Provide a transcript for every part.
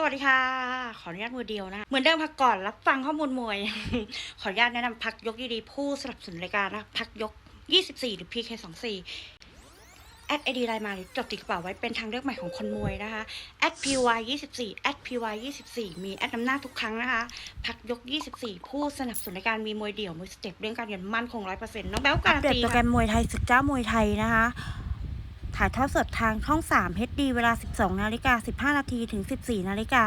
สวัสดีค่ะ ขออนุญาตมือเดียวนะ เหมือนเดิมพักก่อนรับฟังข้อมูลมวย ขออนุญาตแนะนำพักยกดีๆ ผู้สนับสนุนรายการนะพักยก 24 หรือ PK24 แอดไอดีไลน์มาหรือจดติดกระเป๋าไว้เป็นทางเลือกใหม่ของคนมวยนะคะแอด PY24 แอด PY24 มีแอดนำหน้าทุกครั้งนะคะ พักยก24ผู้สนับสนุนรายการมีมวยเดี่ยวมวยสเต็ปเรื่องการเงินมั่นคง100%น้องแบ๊วการันเปลี่ยนตีโปรแกรมมวยไทยศึกเจ้ามวยไทยนะคะ ถ่ายทอดสดทางช่อง 3 HD เวลา 12นาฬิกา15นาทีถึง 14นาฬิกา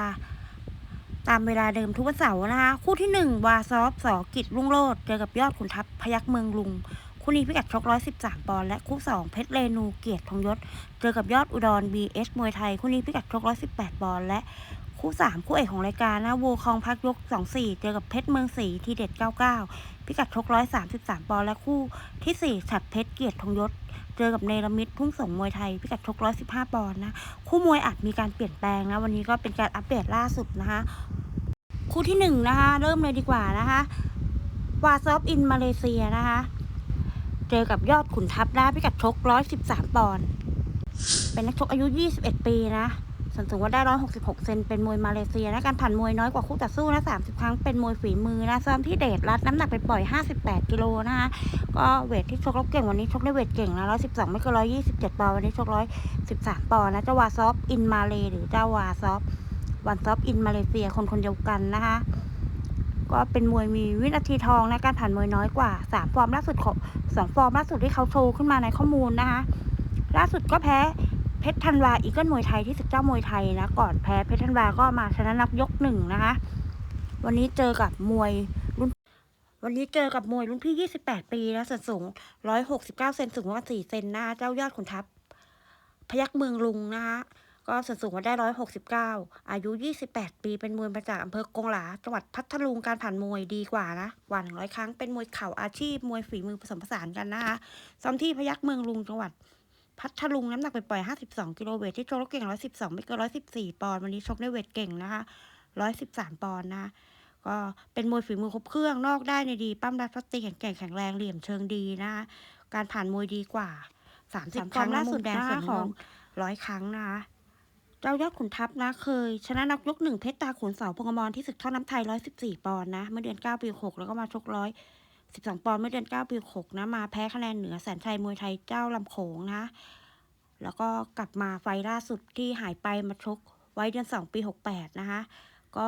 ตามเวลาเดิมทุกวันเสาร์นะคะ คู่ที่ 1 วาซอฟสอกิจรุ่งโรจน์เจอกับยอดขุนทัพพยัคฆ์เมืองลุง คู่นี้พิกัดชก113ปอนด์และคู่ 2 เพชรเรนูเกียรติทองยศ เจอกับยอดอุดร BS มวยไทย คู่นี้พิกัดชก118ปอนด์และคู่3คู่เอกของรายการนะวูคองพักยก 24 เจอกับเพชรเมืองศรีทีเด็ด 99 พิกัดชก133ปอนด์และคู่ที่ 4 ฉัดเพชรเกียรติทองยศ เจอกับเนรมิตทุ่งสงมวยไทยพิกัดชก115 ปอนด์นะ คู่มวยอาจมีการเปลี่ยนแปลงนะ วันนี้ก็เป็นการอัปเดตล่าสุดนะคะ คู่ที่หนึ่งนะคะ เริ่มเลยดีกว่านะคะ วาซอฟอินมาเลเซียนะคะ เจอกับยอดขุนทัพนะพิกัดชก113 ปอนด์ เป็นนักชกอายุ 21 ปีนะ ส่วนสูงว่าได้ 166 เซน เป็นมวยมาเลเซียนะ การผ่านมวยน้อยกว่าคู่ต่อสู้นะ 30 ครั้ง เป็นมวยฝีมือนะซ้อมที่เดชรัด น้ำหนักไปปล่อย 58 กิโลนะคะ ก็เวทที่ชกรบเก่งวันนี้ชกได้เวทเก่งนะ112 ไม่เกิน127 ปอนด์ วันนี้ชก 113 ปอนด์นะเจ้าวาซอฟอินมาเลหรือเจ้าวาซอฟวันซอฟอินมาเลเซีย คนคนเดียวกันนะคะ ก็เป็นมวยมีวินาทีทองนะ การผ่านมวยน้อยกว่า 3 ฟอร์มล่าสุดของสองฟอร์มล่าสุดที่เขาโชว์ขึ้นมาในข้อมูลนะคะ ล่าสุดก็แพ้ เพชรธันวาอีเกิลมวยไทยที่ศึกเจ้ามวยไทยนะก่อนแพ้เพชรธันวาก็มาชนะนับยกหนึ่งนะคะ วันนี้เจอกับมวยรุ่น วันนี้เจอกับมวยรุ่นพี่ 28 ปีนะส่วนสูง 169 เซนสูงกว่า4เซนนะเจ้ายอดขุนทัพ พยักเมืองลุงนะคะก็ส่วนสูงก็ได้ 169 อายุ 28 ปี เป็นมวยมาจากอำเภอกงหลา จังหวัดพัทลุง การผ่านมวยดีกว่านะกว่า 100 ครั้ง เป็นมวยเข่าอาชีพ มวยฝีมือผสมผสานกันนะคะซ้อมที่พยักเมืองลุงจังหวัด พัทลุงน้ำหนักไปปล่อย 52 กิโลเวทที่ชกแล้วเก่ง 112 ไม่เกิน 114 ปอนด์วันนี้ชกได้เวทเก่งนะคะ 113 ปอนด์นะคะก็เป็นมวยฝีมือครบเครื่องนอกได้ในดี ปั้มรัดฟัดตีแข็งแกร่งแข็งแรงเหลี่ยมเชิงดีนะคะการผ่านมวยดีกว่า 30 ครั้งล่าสุดแดงส่วนของร้อยครั้งนะคะเจ้ายอดขุนทัพนะเคย ชนะนักยกหนึ่งเพชรตาขุนเสาพงอมรที่ศึกท่อน้ำไทย 114 ปอนด์นะ เมื่อเดือน9ปี6แล้วก็มาชกร้อย 12 ปอนด์เมื่อเดือน9ปี6นะมาแพ้คะแนนเหนือแสนชัยมวยไทยเจ้าลำโขงนะ แล้วก็กลับมาไฟล่าสุดที่หายไปมาชกไว้เดือน 2 ปี 68 นะคะ ก็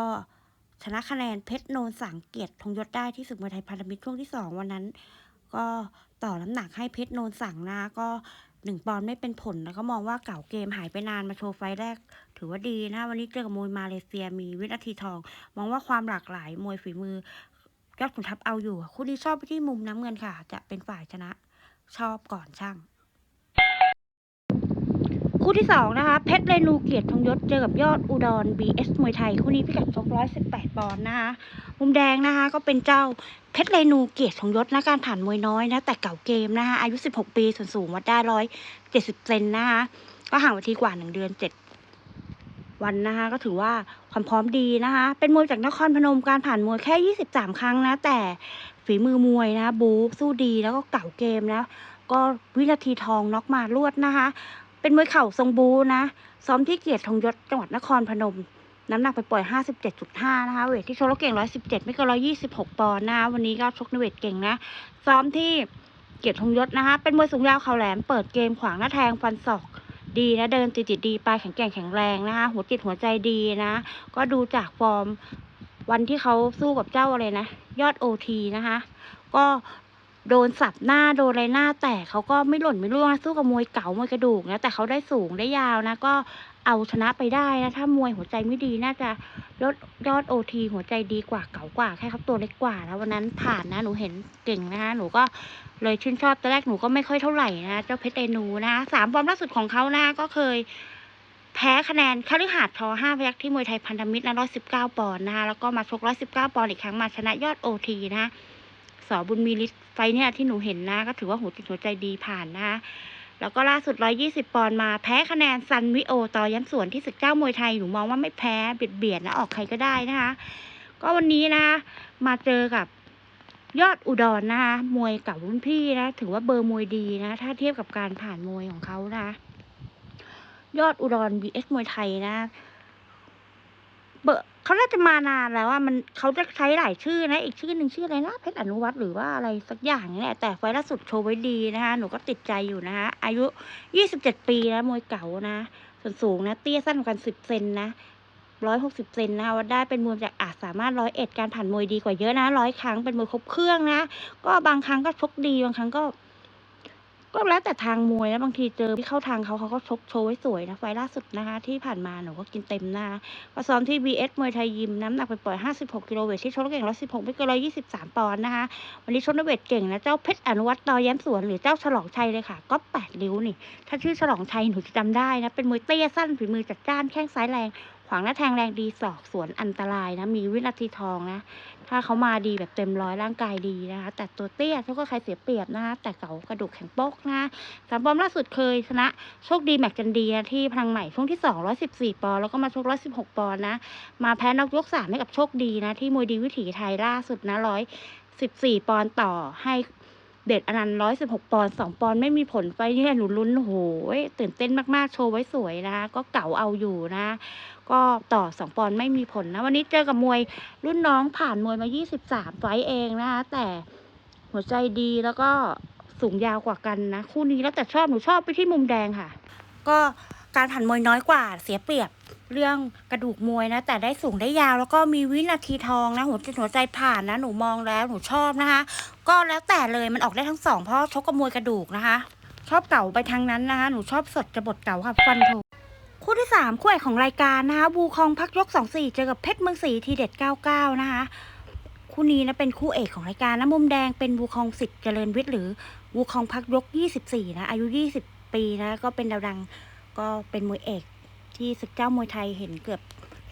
ชนะคะแนนเพชรโนนสังเกติธงยศได้ที่ศึกมวยไทยพันธมิตรช่วงที่ 2 วันนั้น ก็ต่อน้ำหนักให้เพชรโนนสังนะก็หนึ่งปอนด์ไม่เป็นผลแล้วก็มองว่าเก่าเกมหายไปนานมาโชว์ไฟล์แรก ถือว่าดีนะ วันนี้เจอกับมวยมาเลเซียมีวินาทีทอง มองว่าความหลากหลายมวยฝีมือ ยอดขุนทัพเอาอยู่ คู่นี้ชอบไปที่มุมน้ำเงินค่ะ จะเป็นฝ่ายชนะ ชอบก่อนช่าง คู่ที่สองนะคะ เพชรเรนูเกียรติทองยศเจอกับยอดอุดร BS มวยไทย คู่นี้พิกัดชก118ปอนด์นะคะมุมแดงนะคะ ก็เป็นเจ้าเพชรเรนูเกียรติทองยศนะการผ่านมวยน้อยนะแต่เก่าเกมนะคะอายุ 16 ปีส่วนสูงวัดได้170เซนนะคะก็ห่างวันทีกว่า 1 เดือน 7 วันนะคะ ก็ถือว่าความพร้อมดีนะคะ เป็นมวยจากนครพนมการผ่านมวยแค่ 23 ครั้งนะ แต่ฝีมือมวยนะบูสู้ดีแล้วก็เก่าเกมนะ ก็วินาทีทองน็อกมารวดนะคะ เป็นมวยเข่าทรงบูนะซ้อมที่เกียรติทองยศจังหวัดนครพนม น้ำหนักไปปล่อย 57.5 นะคะ เวทที่ชกแล้วเก่ง 117 ไม่เกิน126 ปอนด์นะคะวันนี้ก็ชกในเวทเก่งนะ ซ้อมที่เกียรติทองยศนะคะ เป็นมวยสูงยาวเข่าแหลม เปิดเกมขวางหน้าแทงฟันศอก ดีนะเดินติดติดๆดีปลายแข็งแกร่งแข็งแรงนะคะหัวจิตหัวใจดีนะ ก็ดูจากฟอร์มวันที่เขาสู้กับเจ้าอะไรนะ ยอดโอทีนะคะ ก็โดนสับหน้าโดนอะไรหน้า แตกเขาก็ไม่หล่นไม่ร่วงนะสู้กับมวยเก่ามวยกระดูกนะแต่เขาได้สูงได้ยาวนะก็ เอาชนะไปได้นะ ถ้ามวยหัวใจไม่ดีน่าจะลดยอดโอทีหัวใจดีกว่าเก่ากว่า แค่เขาตัวเล็กกว่านะวันนั้นผ่านนะ หนูเห็นเก่งนะคะหนูก็เลยชื่นชอบตอนแรกหนูก็ไม่ค่อยเท่าไหร่นะ เจ้าเพชรเอนูนะสามฟอร์มล่าสุดของเขานะก็เคยแพ้คะแนนคฤหาสน์ทอห้าพยักที่มวยไทยพันธมิตรนะร้อยสิบเก้าปอนด์นะคะแล้วก็มาชกร้อยสิบเก้าปอนด์อีกครั้งมาชนะยอดโอทีนะสอบุญมีฤทธิ์ไฟเนี่ยที่หนูเห็นนะ ก็ถือว่าหัวจิตหัวใจดีผ่านนะ แล้วก็ล่าสุด 120 ปอนด์มาแพ้คะแนนซันวิโอต่อย้ำสวนที่ศึกเจ้ามวยไทย หนูมองว่าไม่แพ้เบียดเบียดนะ ออกใครก็ได้นะคะ ก็วันนี้นะ มาเจอกับยอดอุดรนะคะมวยกับรุ่นพี่นะ ถือว่าเบอร์มวยดีนะ ถ้าเทียบกับการผ่านมวยของเขานะ ยอดอุดร vs มวยไทยนะ เบอร์เขาน่าจะมานานแล้วว่ามันเขาจะใช้หลายชื่อนะ อีกชื่อหนึ่งชื่ออะไรนะเพชรอนุวัตรหรือว่าอะไรสักอย่างนี่แหละแต่ไฟล์ล่าสุดโชว์ไว้ดีนะคะหนูก็ติดใจอยู่นะคะอายุยี่สิบเจ็ดปีแล้วมวยเก่านะส่วนสูงนะเตี้ยสั้นกว่ากันสิบเซนนะร้อยหกสิบเซนนะคะวัดได้เป็นมวยจากอาจสามารถร้อยเอ็ดการผ่านมวยดีกว่าเยอะนะร้อยครั้งเป็นมวยครบเครื่องนะ ก็บางครั้งก็ชกดีบางครั้งก็ ก็แล้วแต่ทางมวยนะบางทีเจอที่เข้าทางเขาเขาก็ชกโชว์ไว้สวยนะไฟล์ล่าสุดนะคะ ที่ผ่านมาหนูก็กินเต็มนะคะก็ซ้อมที่ BS มวยไทยยิมน้ำหนักไปปล่อย 56 กิโลเวทที่ชกเก่ง116ไม่เกิน123 ปอนด์นะคะ วันนี้ชกในเวทเก่งนะ เจ้าเพชรอนุวัตรตอแย้มสวนหรือเจ้าฉลองชัยเลยค่ะ ก็8ริ้วนี่ ถ้าชื่อฉลองชัยหนูจะจำได้นะ เป็นมวยเตี้ยสั้นฝีมือจัดจ้านแข้งซ้ายแรง วางหน้าแทงแรงดีศอกสวนอันตรายนะ มีวินาทีทองนะ ถ้าเขามาดีแบบเต็มร้อยร่างกายดีนะคะ แต่ตัวเตี้ยเขาก็ใครเสียเปรียบนะคะแต่เก่ากระดูกแข็งโป๊กนะสามปอมล่าสุดเคยชนะโชคดีแม็กจันดีที่พลังใหม่ช่วงที่สองร้อยสิบสี่ปอนแล้วก็มาชกร้อยสิบหกปอนนะ มาแพ้นอกยกสามให้กับโชคดีนะ ที่มวยดีวิถีไทยล่าสุดนะร้อยสิบสี่ปอนต่อให้ เด็ดอนันต์ร้อยสิบหกปอนด์สองปอนด์ไม่มีผลไปเนี่ยหนูลุ้นโอ้โหตื่นเต้นมากๆ โชว์ไว้สวยนะ ก็เก่าเอาอยู่นะ ก็ต่อสองปอนด์ไม่มีผลนะ วันนี้เจอกับมวยรุ่นน้องผ่านมวยมา23ไฟเองนะคะแต่หัวใจดีแล้วก็สูงยาวกว่ากันนะ คู่นี้แล้วแต่ชอบหนูชอบไปที่มุมแดงค่ะ ก็การผ่านมวยน้อยกว่าเสียเปรียบเรื่องกระดูกมวยนะ แต่ได้สูงได้ยาวแล้วก็มีวินาทีทองนะหัวใจหัวใจผ่านนะ หนูมองแล้วหนูชอบนะคะ ก็แล้วแต่เลยมันออกได้ทั้งสองเพราะชกกับมวยกระดูกนะคะ ชอบเก่าไปทางนั้นนะคะ หนูชอบสดจะบทเก่าค่ะฟันธงคู่ที่สามคู่เอกของรายการนะคะบูคองพักยกสองสี่เจอกับเพชรเมืองศรีทีเด็ดเก้าเก้านะคะ คู่นี้นะเป็นคู่เอกของรายการนะมุมแดงเป็นบูคองสิทธิ์เจริญวิทย์หรือบูคองพักยกยี่สิบสี่นะ อายุยี่สิบปีนะ ก็เป็นดาวดังก็เป็นมวยเอกที่ศึกเจ้ามวยไทยเห็นเกือบ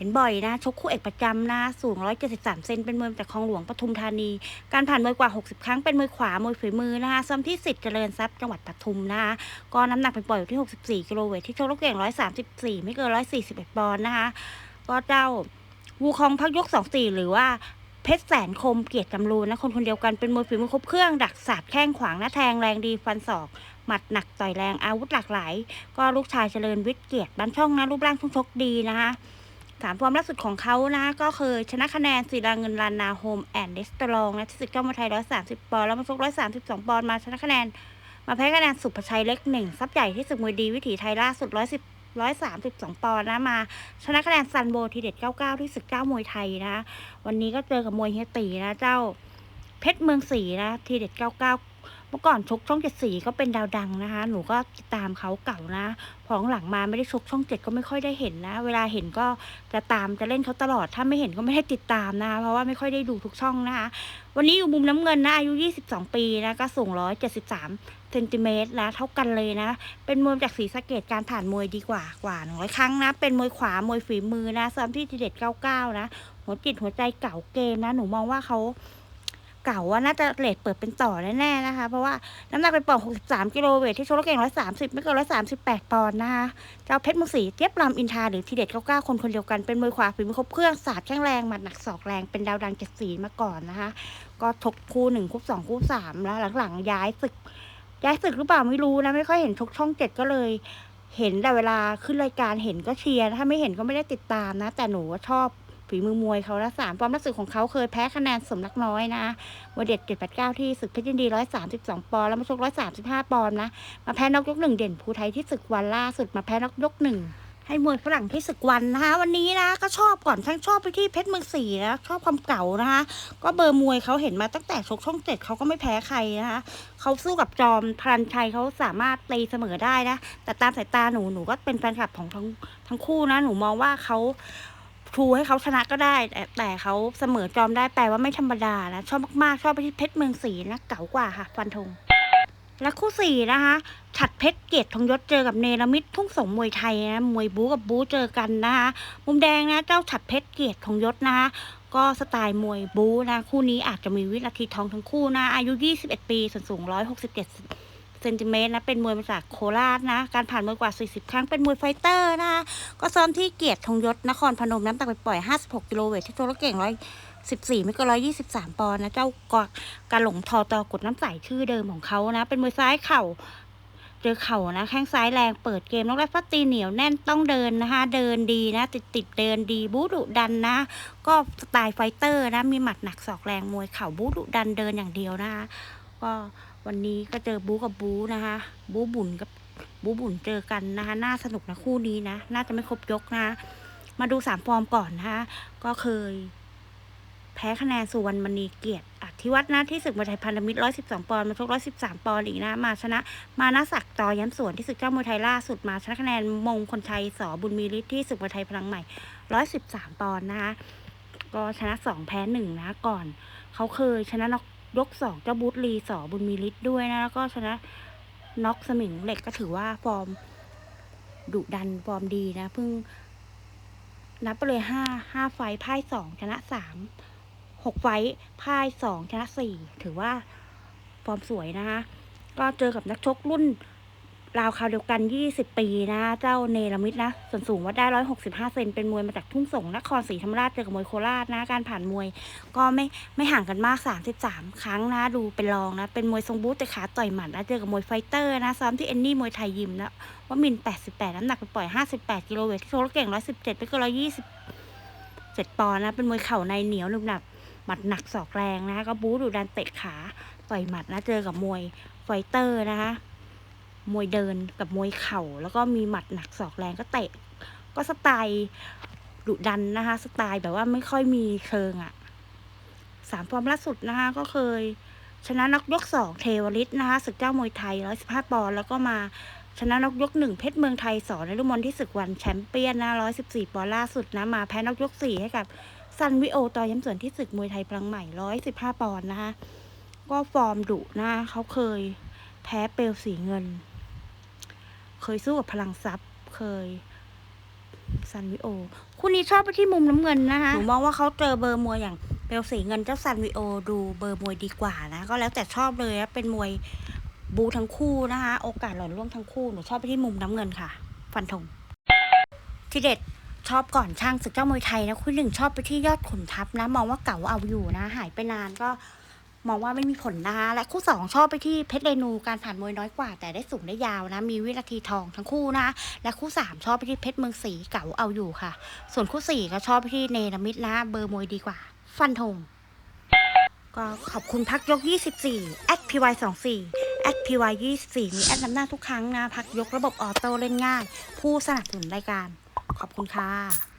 ห็นบ่อยนะชกคู่เอกประจำนะสูง 173 เซนเป็นมวยจากคลองหลวงปทุมธานี การผ่านมวยกว่า 60 ครั้งเป็นมวยขวามวยฝีมือนะคะซ้อมที่สิทธิ์เจริญทรัพย์จังหวัดปทุมนะคะก็น้ำหนักเป็นปล่อยอยู่ที่ 64 กิโลเวทที่ชกลูกเก่ง134 ไม่เกิน 141ปอนด์นะคะก็เจ้าวูคองพักยก 24 หรือว่าเพชรแสนคมเกียรติจำรูนนะคนคนเดียวกันเป็นมวยฝีมือครบเครื่องดักสาดแข้งขวางหน้าแทงแรงดีฟันศอก หมัดหนักต่อยแรงอาวุธหลากหลาย ก็ลูกชายเจริญวิทย์เกียรติบ้านช่องนะรูปร่างทุ่งชกดีนะคะ สามฟอร์มล่าสุดของเขานะ ก็เคยชนะคะแนนศิลาเงินลานนาโฮมแอนด์เดสตรองนะที่ศึกเจ้ามาไทยร้อยสามสิบปอนด์แล้วมาชกร้อยสามสิบสองปอนด์มาชนะคะแนน มาแพ้คะแนนสุภชัยเล็กหนึ่งซับใหญ่ที่ศึกมวยดีวิถีไทยล่าสุดร้อยสิบร้อยสามสิบสองปอนด์นะมา ชนะคะแนนซันโบทีเด็ดเก้าเก้าที่ศึกเจ้ามวยไทยนะ วันนี้ก็เจอกับมวยเฮตีนะเจ้าเพชรเมืองศรีนะทีเด็ดเก้าเก้า เมื่อก่อนชกช่องเจ็ดสีก็เป็นดาวดังนะคะ หนูก็ติดตามเขาเก่านะพอหลังมาไม่ได้ชกช่องเจ็ดก็ไม่ค่อยได้เห็นนะ เวลาเห็นก็จะตามจะเล่นเขาตลอด ถ้าไม่เห็นก็ไม่ได้ติดตามนะคะเพราะว่าไม่ค่อยได้ดูทุกช่องนะคะ วันนี้อยู่มุมน้ำเงินนะอายุ 22 ปีนะก็สูง173เซนติเมตรนะเท่ากันเลยนะ เป็นมวยจากสีสะเกตการผ่านมวยดีกว่ากว่าหนึ่งร้อยครั้งนะ เป็นมวยขวามวยฝีมือนะซ้อมที่ทีเด็ด99นะหัวจิตหัวใจเก่าเกมนะ หนูมองว่าเขา เก่าว่าน่าจะเลทเปิดเป็นต่อแน่ๆนะคะ เพราะว่าน้ำหนักเป็นปอนด์63 กิโลเวทที่โชว์รถเก่ง 130 ไม่เกิน 138 ปอนด์นะคะเจ้าเพชรมืองศรีเทียบรามอินทาหรือทีเด็ด99 คนคนเดียวกันเป็นมวยขวาฝีมือครบเครื่องศาสตร์แข็งแรงหมัดหนักศอกแรงเป็นดาวดังเจ็ดสีมาก่อนนะคะ ก็ชกคู่หนึ่งคู่สองคู่สามแล้วหลังๆย้ายศึก ย้ายศึกหรือเปล่าไม่รู้นะไม่ค่อยเห็นชกช่องเจ็ดก็เลยเห็นแต่เวลาขึ้นรายการเห็นก็เชียร์ถ้าไม่เห็นก็ไม่ได้ติดตามนะ แต่หนูว่าชอบ ฝีมือมวยเขาละสามความรู้สึกของเขาเคยแพ้คะแนนสมรักน้อยนะวัเด็ดเจ็ดแปดเก้าที่ศึกเพชรยินดีร้อยสามสิบสองปอนแล้วมาชกร้อยสามสิบห้าปอนนะ มาแพ้นกยกหนึ่งเด่นภูไทยที่ศึกวันล่าสุดมาแพ้นกยกหนึ่งให้มวยฝรั่งที่ศึกวันนะคะวันนี้นะก็ชอบก่อนทั้งชอบไปที่เพชรเมืองศรีนะชอบความเก่านะคะก็เบอร์มวยเขาเห็นมาตั้งแต่ชกช่องเจ็ดเขาก็ไม่แพ้ใครนะคะเขาสู้กับจอมพลันชัยเขาสามารถตีเสมอได้นะแต่ตามสายตาหนูหนูก็เป็นแฟนคลับของทั้งทั้งคู่นะหนูมองว่าเขา ชูให้เขาชนะก็ได้ แต่แต่เขาเสมอจอมได้แปลว่าไม่ธรรมดานะ ชอบมากๆ ชอบไปที่เพชรเมืองศรีนะ เก๋ากว่าค่ะ ฟันธงและคู่สี่นะคะฉัดเพชรเกียรติทองยศเจอกับเนรมิตทุ่งสงมวยไทยนะ มวยบู๊กับบู๊เจอกันนะคะมุมแดงนะ เจ้าฉัดเพชรเกียรติทองยศนะคะก็สไตล์มวยบู๊นะ คู่นี้อาจจะมีวินาทีทองทั้งคู่นะ อายุ 21 ปีส่วนสูง 167 เซนติเมตรนะ เป็นมวยมาจากโคราชนะ การผ่านมวยกว่า 40 ครั้ง เป็นมวยไฟเตอร์นะคะก็ซ้อมที่เกียรติทองยศนครพนมน้ำตักไปปล่อย 56 กิโลเวทที่โชว์รถเก่งร้อยสิบสี่ไม่ก็ร้อยยี่สิบสามปอนด์นะ เจ้ากอการหลงทอตอกดน้ำใสชื่อเดิมของเขานะ เป็นมวยซ้ายเข่าเจอเข่านะ แข้งซ้ายแรงเปิดเกมน้องแรดฟัดตีเหนียวแน่นต้องเดินนะคะ เดินดีนะ ติดติดเดินดี บูดุดันนะ ก็สไตล์ไฟเตอร์นะ มีหมัดหนักศอกแรงมวยเข่าบูดุดันเดินอย่างเดียวนะคะก็ วันนี้ก็เจอบูกับบูนะคะ บูบุญกับบูบุญเจอกันนะคะ น่าสนุกนะคู่นี้นะ น่าจะไม่ครบยกนะ มาดูสามฟอร์มก่อนนะคะ ก็เคย แพ้คะแนนสุวรรณมณีเกียรติอธิวัฒน์นะที่ศึกมวยไทยพันธมิตรร้อยสิบสองปอนด์มาชกร้อยสิบสามปอนด์อีกนะ มาชนะ มานาศักดิ์ต่อย้ำสวนที่ศึกเจ้ามวยไทยล่าสุดมาชนะคะแนนมงคลชัยสอบุญมีฤทธิ์ที่ศึกมวยไทยพลังใหม่ร้อยสิบสามปอนด์นะคะก็ชนะสองแพ้หนึ่งนะก่อน เขาเคยชนะน็อก ยกสองเจ้าบูตลีสอบุญมีฤทธิ์ด้วยนะ แล้วก็ชนะน็อกสมิงเหล็กก็ถือว่าฟอร์มดุดันฟอร์มดีนะเพิ่งนับไปเลยห้าห้าไฟท์พ่ายสองชนะสามหกไฟท์พ่ายสองชนะสี่ถือว่าฟอร์มสวยนะคะก็เจอกับนักชกรุ่น ราวคราวเดียวกัน 20 ปีนะ เจ้าเนรมิตนะ ส่วนสูงวัดได้ 165 เซนเป็นมวยมาจากทุ่งสงนครศรีธรรมราชเจอกับมวยโคราชนะ การผ่านมวย ก็ไม่ไม่ห่างกันมาก 33 ครั้งนะ ดูเป็นรองนะ เป็นมวยทรงบู๊แต่ขาต่อยหมัดนะ เจอกับมวยไฟเตอร์นะ ซ้อมที่เอนนี่มวยไทยยิมนะว่ามิน 88 น้ำหนักไปปล่อย 58 กิโลเวทที่โชว์เก่ง 117 ไปก็127 ปอนด์นะ เป็นมวยเข่าในเหนียวหนึบหนับหมัดหนักศอกแรงนะ ก็บู๊ดูดันเตะขาต่อยหมัดนะ เจอกับมวยไฟเตอร์นะคะ มวยเดินกับมวยเข่า แล้วก็มีหมัดหนักศอกแรงก็เตะ ก็สไตล์ดุดันนะคะ สไตล์แบบว่าไม่ค่อยมีเชิงอะ่ะสามฟอร์มล่าสุดนะคะ ก็เคย ชนะนักยกสองเทวริตนะคะศึกเจ้ามวยไทยร้อยสิบห้าปอนด์แล้วก็มาชนะนักยกหนึ่งเพชรเมืองไทยสอนในรุ่มนที่ศึกวันแชมเปี้ยนนะร้อยสิบสี่ปอนด์ล่าสุดนะ มาแพ้นักยกสี่ให้กับซันวิโอต่อย้ำส่วนที่ศึกมวยไทยพลังใหม่ร้อยสิบห้าปอนด์นะคะ ก็ฟอร์มดุนะเขาเคยแพ้เปลวสีเงิน เคยสู้กับพลังทรัพย์ เคยซันวิโอ คู่นี้ชอบไปที่มุมน้ำเงินนะคะหนูมองว่าเขาเจอเบอร์มวยอย่างเปลวสีเงินเจ้าซันวิโอ ดูเบอร์มวยดีกว่านะ ก็แล้วแต่ชอบเลยนะเป็นมวยบูทั้งคู่นะคะ โอกาสหล่นร่วงทั้งคู่ หนูชอบไปที่มุมน้ำเงินค่ะ ฟันธงทีเด็ดชอบก่อนช่างศึกเจ้ามวยไทยนะ คู่หนึ่งชอบไปที่ยอดขุนทัพนะ มองว่าเก่าเอาอยู่นะ หายไปนานก็ มองว่าไม่มีผลนะคะและคู่สองชอบไปที่เพชรเรนูการผ่านมวยน้อยกว่า แต่ได้สูงได้ยาวนะ มีวินาทีทองทั้งคู่นะ และคู่สามชอบไปที่เพชรเมืองศรีเก่าเอาอยู่ค่ะ ส่วนคู่สี่ก็ชอบไปที่เนรมิตนะ เบอร์มวยดีกว่า ฟันธงก็ขอบคุณพักยก 24 at py 24 at py 24มีแอดนำหน้าทุกครั้งนะ พักยกระบบออโต้เล่นง่าย ผู้สนับสนุนรายการ ขอบคุณค่ะ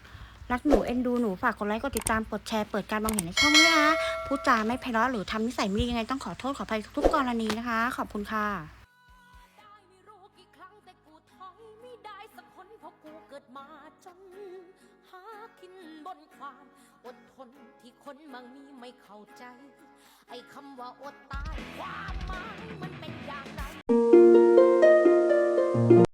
รักหนูเอ็นดูหนูฝากกดไลค์กดติดตามกดแชร์เปิดการมองเห็นในช่องด้วยนะพูดจาไม่ไพเราะหรือทำนิสัยไม่ดียังไงต้องขอโทษขออภัยทุกกรณีนะคะ ขอบคุณค่ะอดทนที่คนบางมีไม่เข้าใจ ไอ้คำว่าอดตายความหมายมันเป็นอย่างไร